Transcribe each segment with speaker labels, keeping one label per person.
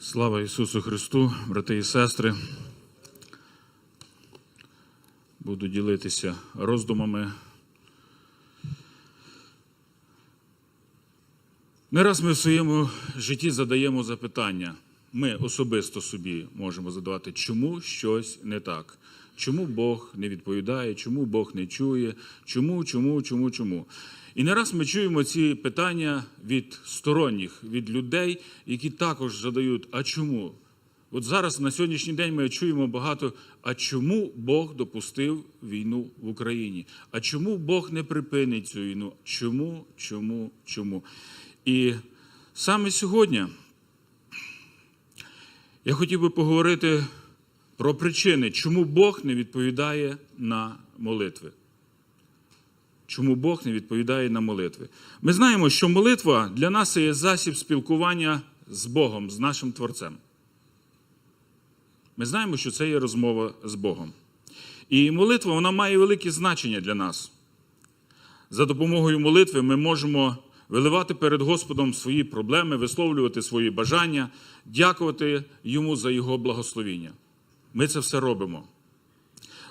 Speaker 1: Слава Ісусу Христу, брати і сестри. Буду ділитися роздумами. Не раз ми в своєму житті задаємо запитання. Ми особисто собі можемо задавати, чому щось не так, чому Бог не відповідає, чому Бог не чує, чому, чому, чому, чому. І не раз ми чуємо ці питання від сторонніх, від людей, які також задають, а чому? От зараз на сьогоднішній день ми чуємо багато, а чому Бог допустив війну в Україні? А чому Бог не припинить цю війну? Чому, чому, чому? І саме сьогодні я хотів би поговорити про причини, чому Бог не відповідає на молитви. Чому Бог не відповідає на молитви? Ми знаємо, що молитва для нас є засіб спілкування з Богом, з нашим Творцем. Ми знаємо, що це є розмова з Богом. І молитва вона має велике значення для нас. За допомогою молитви ми можемо виливати перед Господом свої проблеми, висловлювати свої бажання, дякувати Йому за Його благословіння. Ми це все робимо.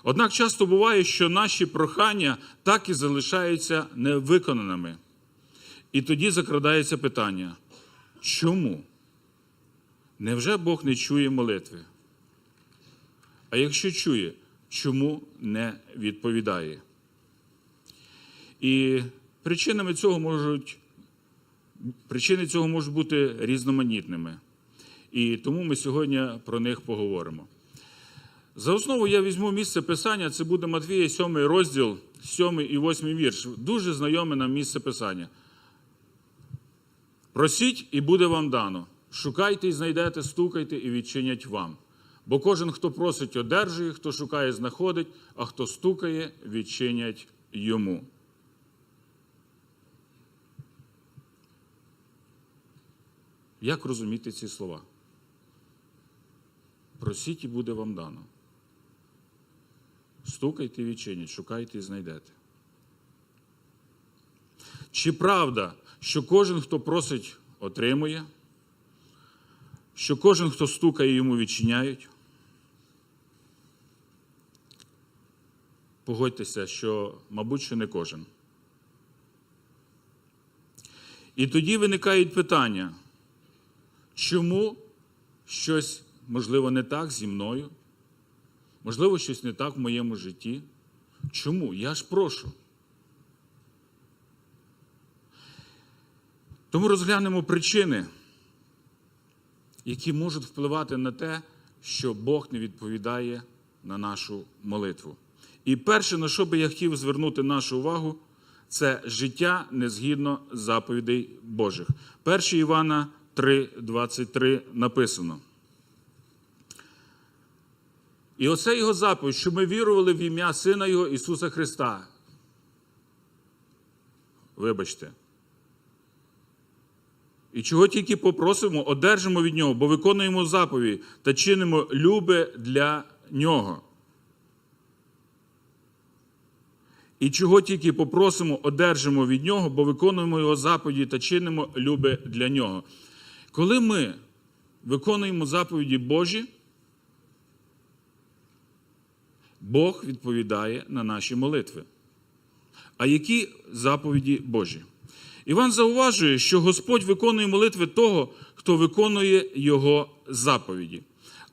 Speaker 1: Однак часто буває, що наші прохання так і залишаються невиконаними. І тоді закрадається питання: чому? Невже Бог не чує молитви? А якщо чує, чому не відповідає? І причинами цього можуть, причини цього можуть бути різноманітними. І тому ми сьогодні про них поговоримо. За основу я візьму місце писання, це буде Матвія, 7 розділ, 7 і 8 вірш. Дуже знайоме нам місце писання. Просіть, і буде вам дано. Шукайте і знайдете, стукайте і відчинять вам. Бо кожен, хто просить, одержує, хто шукає, знаходить, а хто стукає, відчинять йому. Як розуміти ці слова? Просіть і буде вам дано. Стукайте і відчинять, шукайте і знайдете. Чи правда, що кожен, хто просить, отримує, що кожен, хто стукає, йому відчиняють? Погодьтеся, що, мабуть, що не кожен. І тоді виникають питання, чому щось, можливо, не так зі мною? Можливо, щось не так в моєму житті. Чому? Я ж прошу. Тому розглянемо причини, які можуть впливати на те, що Бог не відповідає на нашу молитву. І перше, на що би я хотів звернути нашу увагу, це життя незгідно заповідей Божих. 1 Івана 3,23 написано. І оце його заповідь, що ми вірували в ім'я Сина Його Ісуса Христа. Вибачте. І чого тільки попросимо, одержимо від Нього, бо виконуємо заповідь та чинимо любе для Нього. І чого тільки попросимо, одержимо від Нього, бо виконуємо Його заповіді та чинимо любе для Нього. Коли ми виконуємо заповіді Божі, Бог відповідає на наші молитви. А які заповіді Божі? Іван зауважує, що Господь виконує молитви того, хто виконує Його заповіді.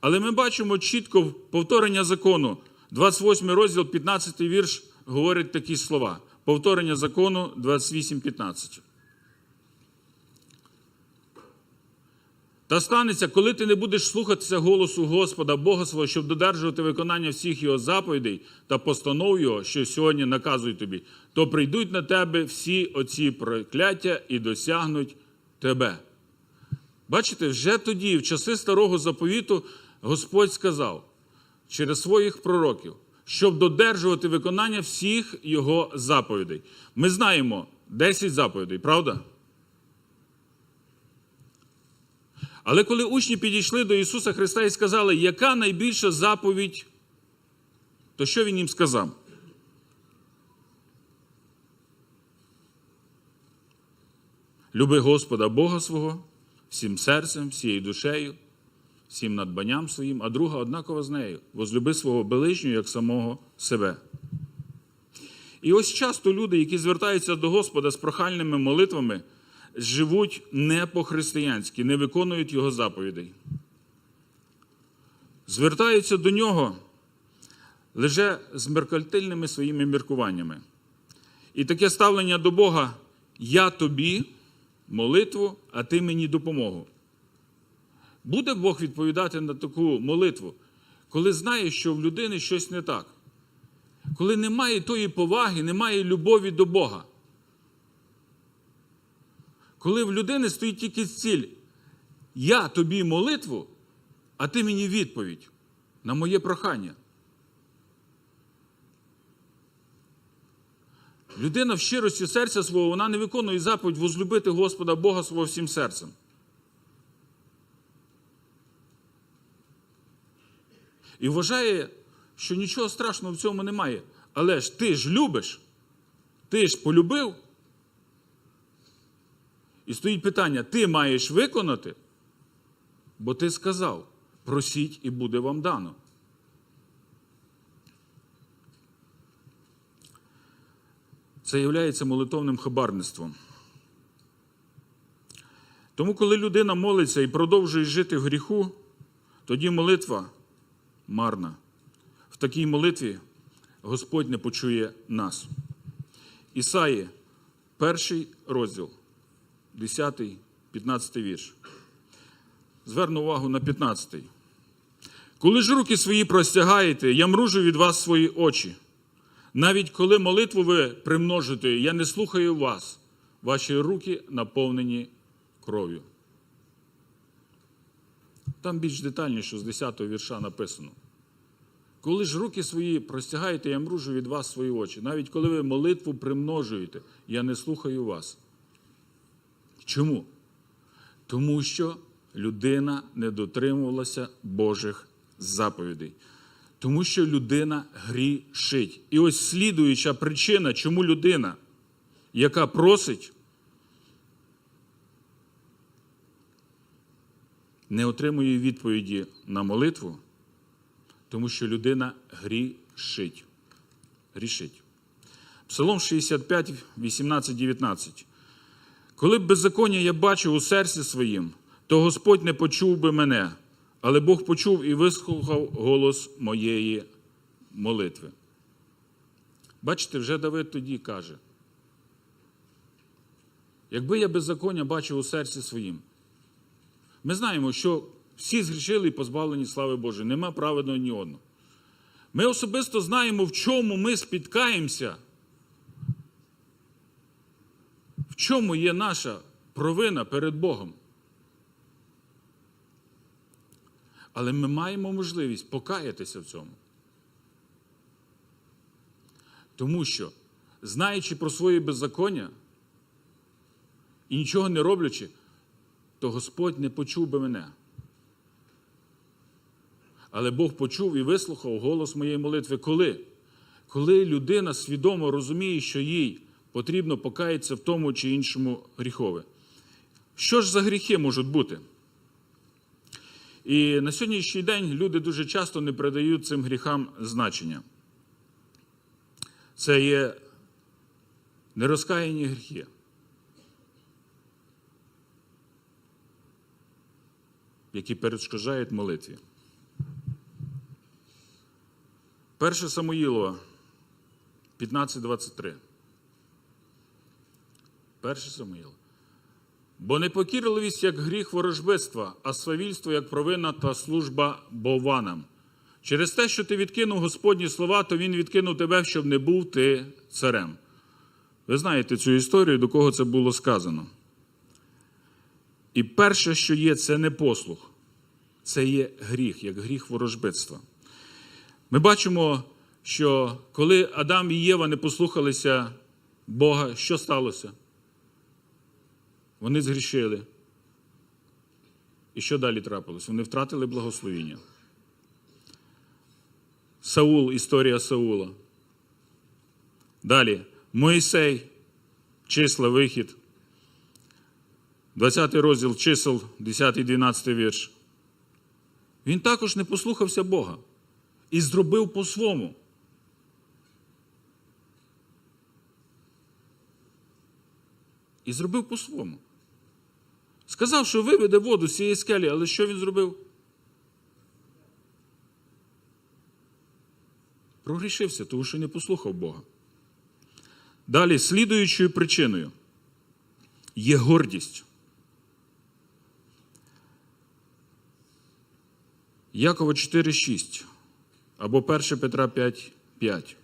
Speaker 1: Але ми бачимо чітко повторення закону. 28 розділ, 15 вірш говорить такі слова. Повторення закону 28.15. Та станеться, коли ти не будеш слухатися голосу Господа Бога свого, щоб додержувати виконання всіх його заповідей та постанов Його, що сьогодні наказують тобі, то прийдуть на тебе всі оці прокляття і досягнуть тебе. Бачите, вже тоді, в часи старого заповіту, Господь сказав через своїх пророків, щоб додержувати виконання всіх його заповідей. Ми знаємо 10 заповідей, правда? Але коли учні підійшли до Ісуса Христа і сказали, яка найбільша заповідь, то що Він їм сказав? Люби Господа Бога свого всім серцем, всією душею всім надбанням своїм, а друга однакова з нею. Возлюби свого ближнього як самого себе. І ось часто люди, які звертаються до Господа з прохальними молитвами, живуть не по-християнськи, не виконують Його заповідей. Звертаються до нього лише з меркальтильними своїми міркуваннями. І таке ставлення до Бога: я тобі молитву, а ти мені допомогу. Буде Бог відповідати на таку молитву, коли знає, що в людини щось не так, коли немає тої поваги, немає любові до Бога. Коли в людини стоїть тільки ціль, я тобі молитву, а ти мені відповідь на моє прохання. Людина в щирості серця свого вона не виконує заповідь возлюбити Господа Бога свого всім серцем. І вважає, що нічого страшного в цьому немає. Але ж ти ж любиш, ти ж полюбив. І стоїть питання: ти маєш виконати? Бо ти сказав: просіть і буде вам дано. Це є молитовним хабарництвом. Тому, коли людина молиться і продовжує жити в гріху, тоді молитва марна. В такій молитві Господь не почує нас. Ісаї, перший розділ, 10, 15 вірш. Зверну увагу на 15. Коли ж руки свої простягаєте, я мружу від вас свої очі. Навіть коли молитву ви примножите, я не слухаю вас, ваші руки наповнені кров'ю. Там більш детальніше з 10 го вірша написано. Коли ж руки свої простягаєте, я мружу від вас свої очі. Навіть коли ви молитву примножуєте, я не слухаю вас. Чому? Тому що людина не дотримувалася Божих заповідей. Тому що людина грішить. І ось слідуюча причина, чому людина, яка просить, не отримує відповіді на молитву, тому що людина грішить. Грішить. Псалом 65, 18, 19. Коли б беззаконня я бачив у серці своїм, то Господь не почув би мене, але Бог почув і вислухав голос моєї молитви. Бачите, вже Давид тоді каже: якби я беззаконня бачив у серці своїм, ми знаємо, що всі згрішили і позбавлені слави Божої, нема праведного ні одного. Ми особисто знаємо, в чому ми спіткаємося, чому є наша провина перед Богом. Але ми маємо можливість покаятися в цьому. Тому що, знаючи про своє беззаконня і нічого не роблячи, то Господь не почув би мене. Але Бог почув і вислухав голос моєї молитви. Коли? Коли людина свідомо розуміє, що їй потрібно покаятися в тому чи іншому гріхові. Що ж за гріхи можуть бути? І на сьогоднішній день люди дуже часто не придають цим гріхам значення. Це є нерозкаяні гріхи. Які перешкоджають молитві. 1 Самуїлова 15.23. 1 Самуїл. Бо непокірливість як гріх ворожбитства, а свавільство як провина та служба бованам. Через те, що ти відкинув Господні слова, то Він відкинув тебе, щоб не був ти царем. Ви знаєте цю історію, до кого це було сказано. І перше, що є, це не послух, це є гріх, як гріх ворожбитства. Ми бачимо, що коли Адам і Єва не послухалися Бога, що сталося? Вони згрішили. І що далі трапилось? Вони втратили благословіння. Саул, історія Саула. Далі. Моїсей, числа, вихід. 20 розділ чисел, 10-12 вірш. Він також не послухався Бога і зробив по-свому. І зробив по-свому. Сказав, що виведе воду з цієї скелі, але що він зробив? Прогрішився, тому що не послухав Бога. Далі, слідуючою причиною є гордість. Якова 4,6 або 1 Петра 5,5.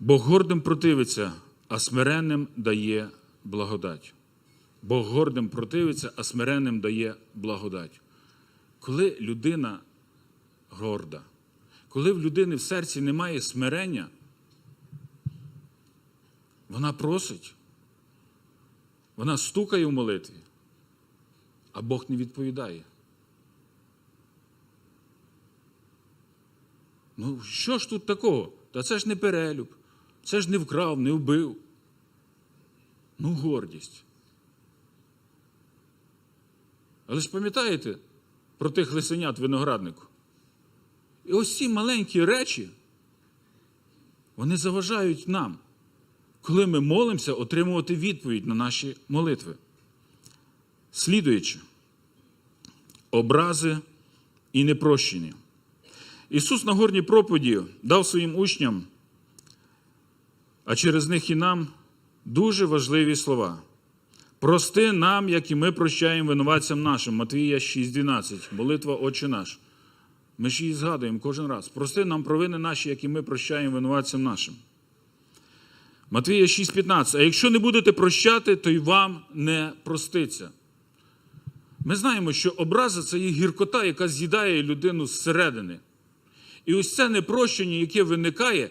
Speaker 1: Бог гордим противиться, а смиренним дає благодать. Бог гордим противиться, а смиренним дає благодать. Коли людина горда, коли в людини в серці немає смирення, вона просить, вона стукає в молитві, а Бог не відповідає. Ну, що ж тут такого? Та це ж не перелюб, це ж не вкрав, не вбив. Ну, гордість. Але ж пам'ятаєте про тих лисенят винограднику? І ось ці маленькі речі, вони заважають нам, коли ми молимося, отримувати відповідь на наші молитви. Слідуючи, образи і непрощення. Ісус на горній проповіді дав своїм учням, а через них і нам дуже важливі слова. Прости нам, як і ми прощаємо винуватцям нашим. Матвія 6,12, молитва Отче наш. Ми ж її згадуємо кожен раз. Прости нам провини наші, як і ми прощаємо винуватцям нашим. Матвія 6,15. А якщо не будете прощати, то й вам не проститься. Ми знаємо, що образа це є гіркота, яка з'їдає людину зсередини. І ось це непрощення, яке виникає,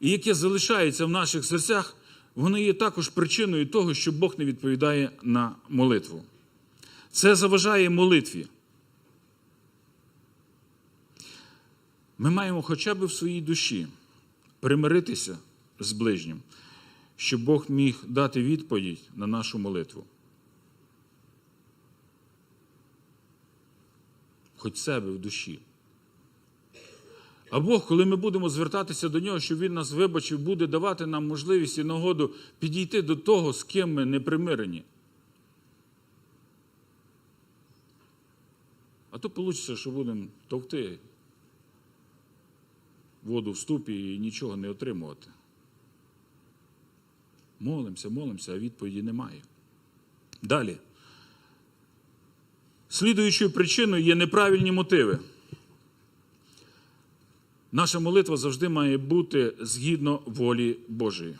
Speaker 1: і яке залишається в наших серцях, воно є також причиною того, що Бог не відповідає на молитву. Це заважає молитві. Ми маємо хоча б в своїй душі примиритися з ближнім, щоб Бог міг дати відповідь на нашу молитву. Хоч себе в душі. А Бог, коли ми будемо звертатися до нього, щоб Він нас вибачив, буде давати нам можливість і нагоду підійти до того, з ким ми не примирені. А то вийде, що будемо товкти воду в ступі і нічого не отримувати. Молимося, молимося, а відповіді немає. Далі. Слідуючою причиною є неправильні мотиви. Наша молитва завжди має бути згідно волі Божої.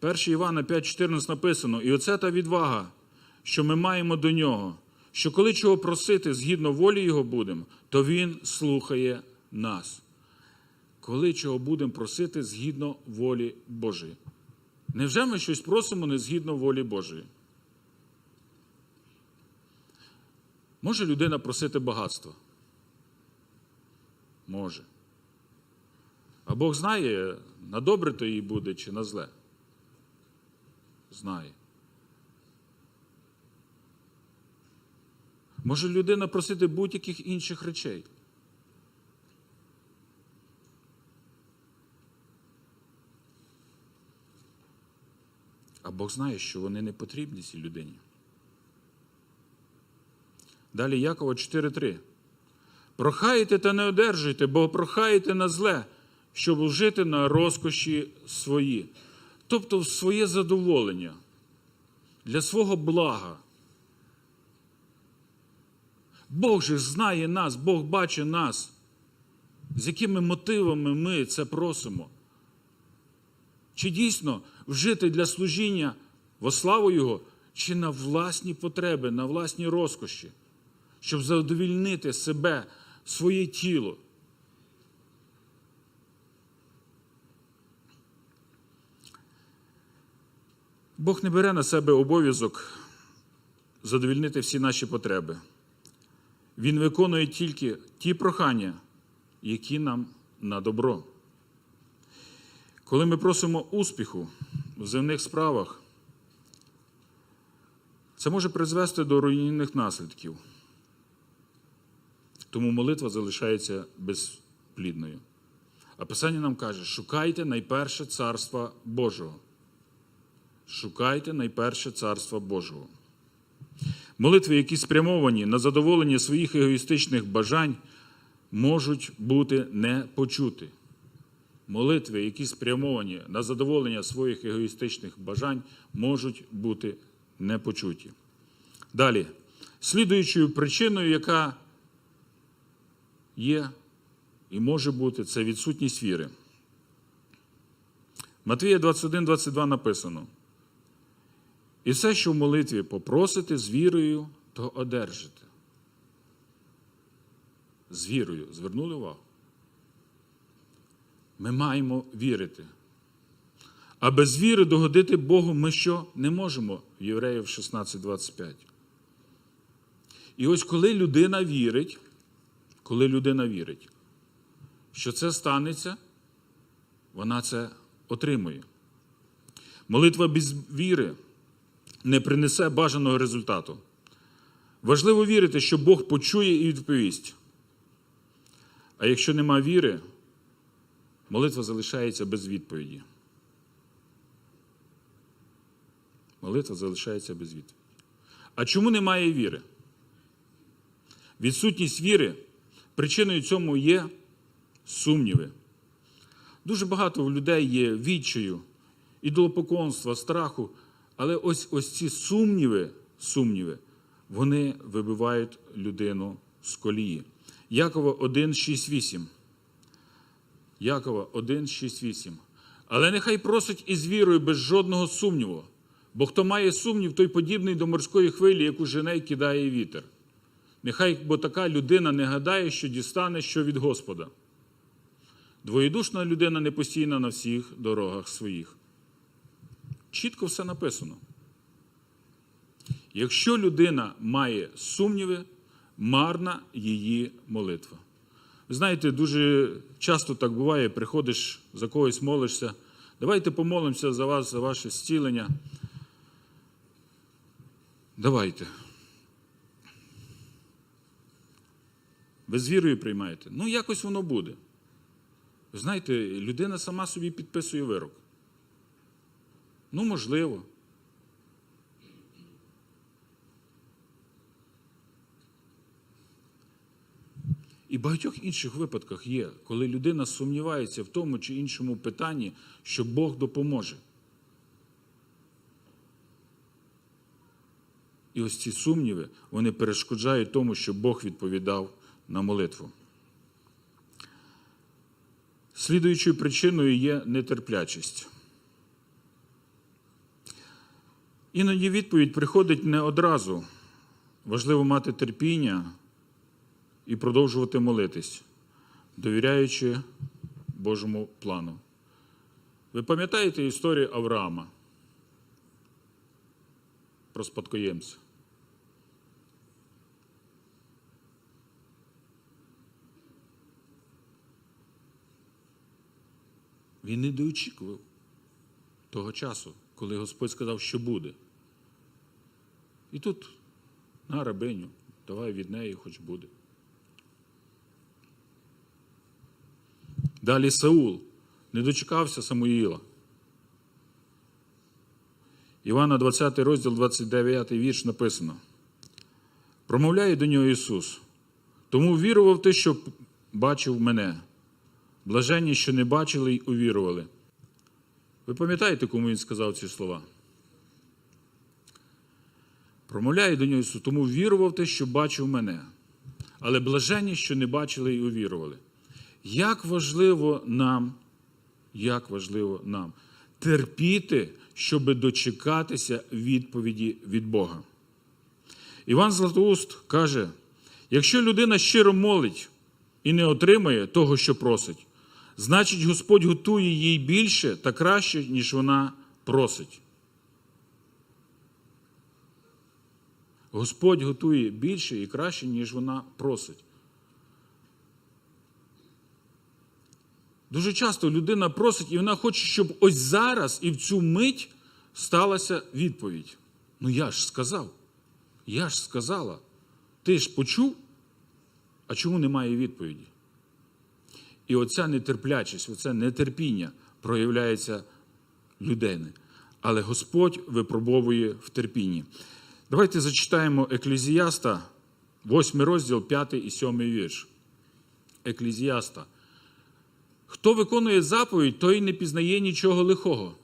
Speaker 1: 1 Івана 5,14 написано: І оце та відвага, що ми маємо до нього, що коли чого просити згідно волі Його будемо, то Він слухає нас. Коли чого будемо просити згідно волі Божої. Невже ми щось просимо не згідно волі Божої? Може людина просити багатства? Може. А Бог знає, на добре то їй буде чи на зле. Знає. Може людина просити будь-яких інших речей. А Бог знає, що вони не потрібні цій людині. Далі Якова 4.3. Прохаєте та не одержуйте, бо прохаєте на зле, щоб жити на розкоші свої, тобто в своє задоволення, для свого блага. Бог же знає нас, Бог бачить нас, з якими мотивами ми це просимо. Чи дійсно вжити для служіння во славу Його, чи на власні потреби, на власні розкоші, щоб задовільнити себе, своє тіло. Бог не бере на себе обов'язок задовільнити всі наші потреби. Він виконує тільки ті прохання, які нам на добро. Коли ми просимо успіху в земних справах, Це може призвести до руйнівних наслідків. Тому молитва залишається безплідною. А Писання нам каже: шукайте найперше царства Божого. Шукайте найперше царства Божого. Молитви, які спрямовані на задоволення своїх егоїстичних бажань, можуть бути не почуті. Молитви, які спрямовані на задоволення своїх егоїстичних бажань, можуть бути не почуті. Далі, слідуючою причиною, яка є і може бути, це відсутність віри. Матвія 21-22 написано. І все, що в молитві попросите з вірою, то одержите. З вірою. Звернули увагу? Ми маємо вірити. А без віри догодити Богу ми що не можемо. Євреїв 16:25. І ось коли людина вірить, коли людина вірить, що це станеться, вона це отримує. Молитва без віри не принесе бажаного результату. Важливо вірити, що Бог почує і відповість. А якщо нема віри, молитва залишається без відповіді. Молитва залишається без відповіді. А чому немає віри? Відсутність віри, причиною цьому є сумніви. Дуже багато в людей є відчаю, ідолопоклонства, страху. Але ось ось ці сумніви, сумніви, вони вибивають людину з колії. Якова 1, 6, 8. Якова 1, 6, 8. Але нехай просить із вірою без жодного сумніву, бо хто має сумнів, той подібний до морської хвилі, яку жене кидає вітер. Нехай, бо така людина не гадає, що дістане що від Господа. Двоєдушна людина не постійна на всіх дорогах своїх. Чітко все написано. Якщо людина має сумніви, марна її молитва. Знаєте, дуже часто так буває, приходиш за когось молишся. Давайте помолимося за вас, за ваше зцілення. Давайте. Ви з вірою приймаєте. Ну, якось воно буде. Знаєте, людина сама собі підписує вирок. Ну, можливо. І в багатьох інших випадках є, коли людина сумнівається в тому чи іншому питанні, що Бог допоможе. І ось ці сумніви, вони перешкоджають тому, що Бог відповідав на молитву. Слідуючою причиною є нетерплячість. Іноді відповідь приходить не одразу. Важливо мати терпіння і продовжувати молитись, довіряючи Божому плану. Ви пам'ятаєте історію Авраама про спадкоємця? Він не доочікував того часу, коли Господь сказав, що буде. І тут на рабиню, давай від неї хоч буде. Далі Саул не дочекався Самуїла. Івана 20 розділ, 29 вірш написано. Промовляє до нього Ісус. Тому вірував ти, що бачив мене. Блаженні, що не бачили й увірували. Ви пам'ятаєте, кому він сказав ці слова? Промовляє до нього тому вірував ти, що бачив мене. Але блаженні, що не бачили і увірували. Як важливо нам, як важливо нам терпіти, щоб дочекатися відповіді від Бога. Іван Златоуст каже: якщо людина щиро молить і не отримає того, що просить, значить Господь готує їй більше та краще, ніж вона просить. Господь готує більше і краще, ніж вона просить. Дуже часто людина просить, і вона хоче, щоб ось зараз і в цю мить сталася відповідь. Ну я ж сказав. Я ж сказала, ти ж почув, а чому немає відповіді? І оця нетерплячість, оце нетерпіння проявляється людини. Але Господь випробовує в терпінні. Давайте зачитаємо Еклезіаста, 8 розділ, 5 і 7 вірш. Еклезіаста. Хто виконує заповідь, той не пізнає нічого лихого.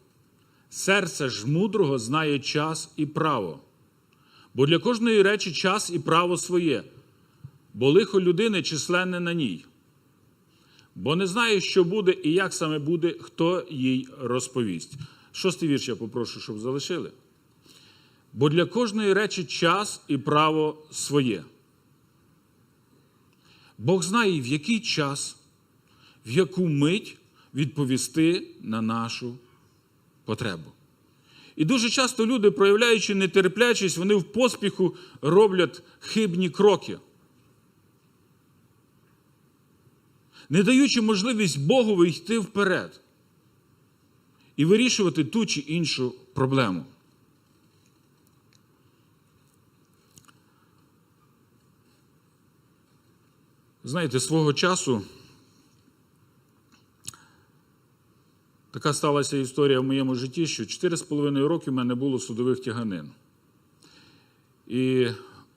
Speaker 1: Серце ж мудрого знає час і право. Бо для кожної речі час і право своє, бо лихо людини численне на ній. Бо не знає, що буде і як саме буде, хто їй розповість. Шостий вірш я попрошу, щоб залишили. Бо для кожної речі час і право своє. Бог знає, в який час, в яку мить відповісти на нашу потребу. І дуже часто люди, проявляючи нетерплячість, вони в поспіху роблять хибні кроки, не даючи можливість Богу йти вперед і вирішувати ту чи іншу проблему. Знаєте, свого часу така сталася історія в моєму житті, що 4,5 роки в мене було судових тяганин. І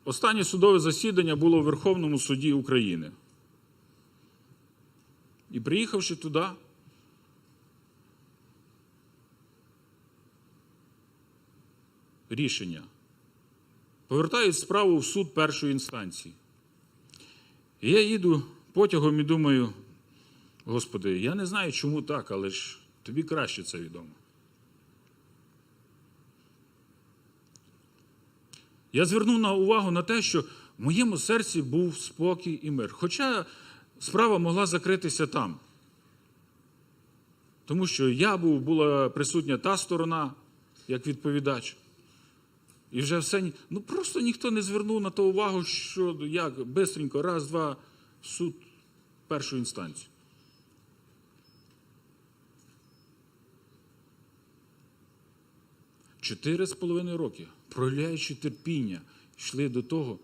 Speaker 1: останнє судове засідання було в Верховному суді України. І приїхавши туди, рішення повертають справу в суд першої інстанції. І я їду потягом і думаю, Господи, я не знаю, чому так, але ж тобі краще це відомо. Я звернув на увагу на те, що в моєму серці був спокій і мир. Хоча справа могла закритися там. Тому що я був, була присутня та сторона, як відповідач. І вже все. Ну просто ніхто не звернув на то увагу, що як бистренько, раз, два, суд першу інстанцію. Чотири з половиною роки, проявляючи терпіння, йшли до того,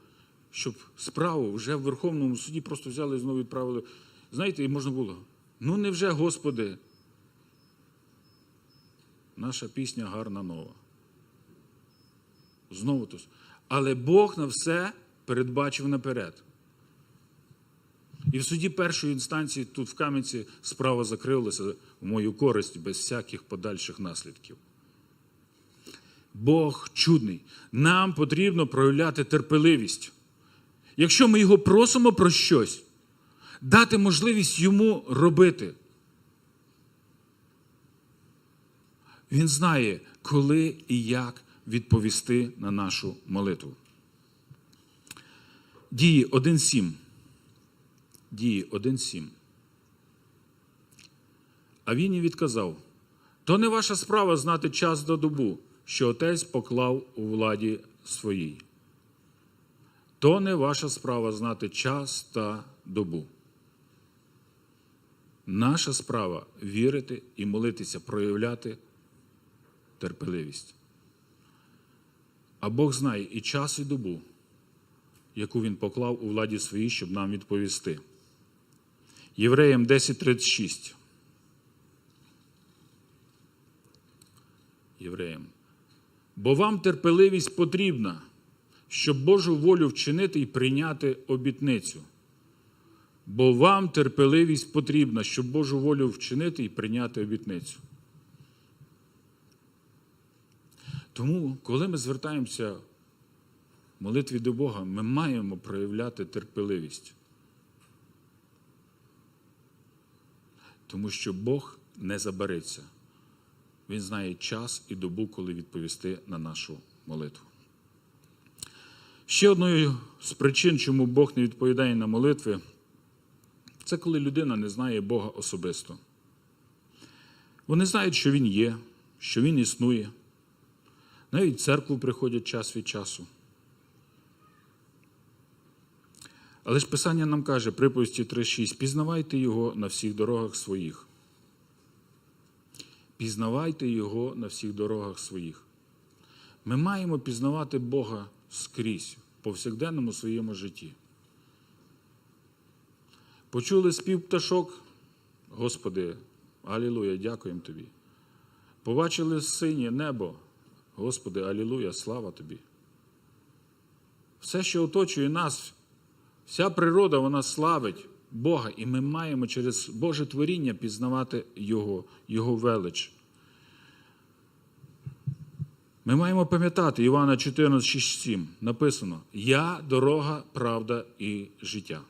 Speaker 1: щоб справу вже в Верховному суді просто взяли і знову відправили. Знаєте, і можна було. Ну невже, Господи, наша пісня гарна нова. Знову то. Але Бог на все передбачив наперед. І в суді першої інстанції тут в Кам'янці справа закрилася в мою користь без всяких подальших наслідків. Бог чудний. Нам потрібно проявляти терпеливість. Якщо ми його просимо про щось, дати можливість йому робити. Він знає, коли і як відповісти на нашу молитву. Дії 1.7. Дії 1.7. А він і відказав: то не ваша справа знати час до добу, що отець поклав у владі своїй. То не ваша справа знати час та добу. Наша справа вірити і молитися, проявляти терпеливість. А Бог знає і час, і добу, яку Він поклав у владі своїй, щоб нам відповісти. Євреям 10.36. Євреям. Бо вам терпеливість потрібна, щоб Божу волю вчинити і прийняти обітницю. Бо вам терпеливість потрібна, щоб Божу волю вчинити і прийняти обітницю. Тому, коли ми звертаємося в молитві до Бога, ми маємо проявляти терпеливість. Тому що Бог не забереться. Він знає час і добу, коли відповісти на нашу молитву. Ще одною з причин, чому Бог не відповідає на молитви, це коли людина не знає Бога особисто. Вони знають, що Він є, що Він існує. Навіть в церкву приходять час від часу. Але ж Писання нам каже, приповісті 3.6, пізнавайте Його на всіх дорогах своїх. Пізнавайте Його на всіх дорогах своїх. Ми маємо пізнавати Бога скрізь, в повсякденному своєму житті. Почули спів пташок, Господи, Алілуя, дякуємо Тобі. Побачили синє небо, Господи, Алілуя, слава Тобі. Все, що оточує нас, вся природа, вона славить Бога, і ми маємо через Боже творіння пізнавати Його, Його велич. Ми маємо пам'ятати Івана 14, 6, 7. Написано: Я дорога, правда і життя.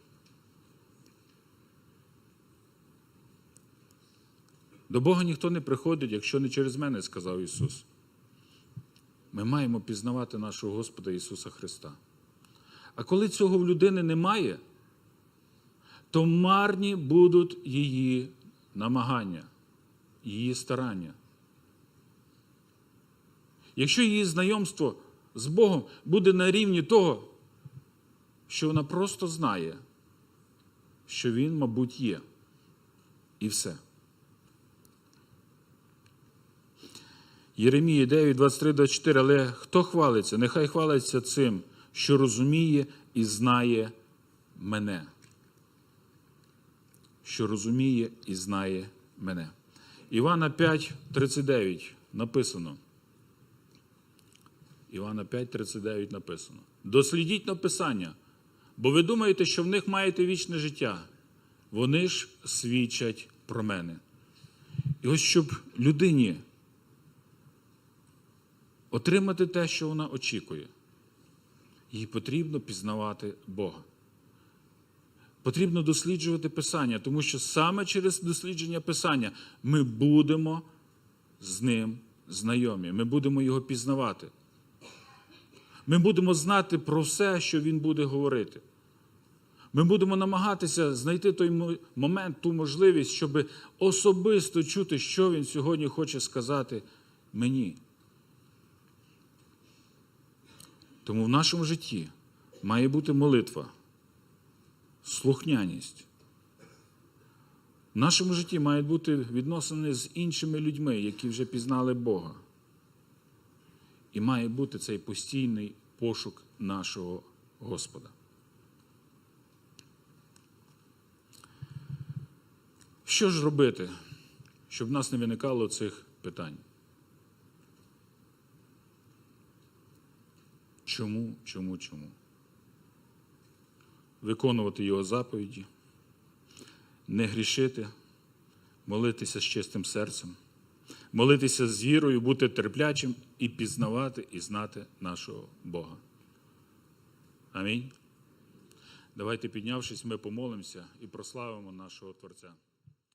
Speaker 1: До Бога ніхто не приходить, якщо не через мене, сказав Ісус. Ми маємо пізнавати нашого Господа Ісуса Христа. А коли цього в людини немає, то марні будуть її намагання, її старання. Якщо її знайомство з Богом буде на рівні того, що вона просто знає, що Він, мабуть, є. І все. Єремія 9, 23, 24. Але хто хвалиться? Нехай хвалиться цим, що розуміє і знає мене. Що розуміє і знає мене. Івана 5, 39 написано. Івана 5, 39 написано. Дослідіть написання, бо ви думаєте, що в них маєте вічне життя. Вони ж свідчать про мене. І ось щоб людині отримати те, що вона очікує, їй потрібно пізнавати Бога. Потрібно досліджувати Писання, тому що саме через дослідження Писання ми будемо з ним знайомі, ми будемо його пізнавати. Ми будемо знати про все, що він буде говорити. Ми будемо намагатися знайти той момент, ту можливість, щоб особисто чути, що він сьогодні хоче сказати мені. Тому в нашому житті має бути молитва, слухняність. В нашому житті мають бути відносини з іншими людьми, які вже пізнали Бога. І має бути цей постійний пошук нашого Господа. Що ж робити, щоб в нас не виникало цих питань? Чому, чому, чому? Виконувати його заповіді, не грішити, молитися з чистим серцем, молитися з вірою, бути терплячим і пізнавати і знати нашого Бога. Амінь. Давайте, піднявшись, ми помолимося і прославимо нашого Творця.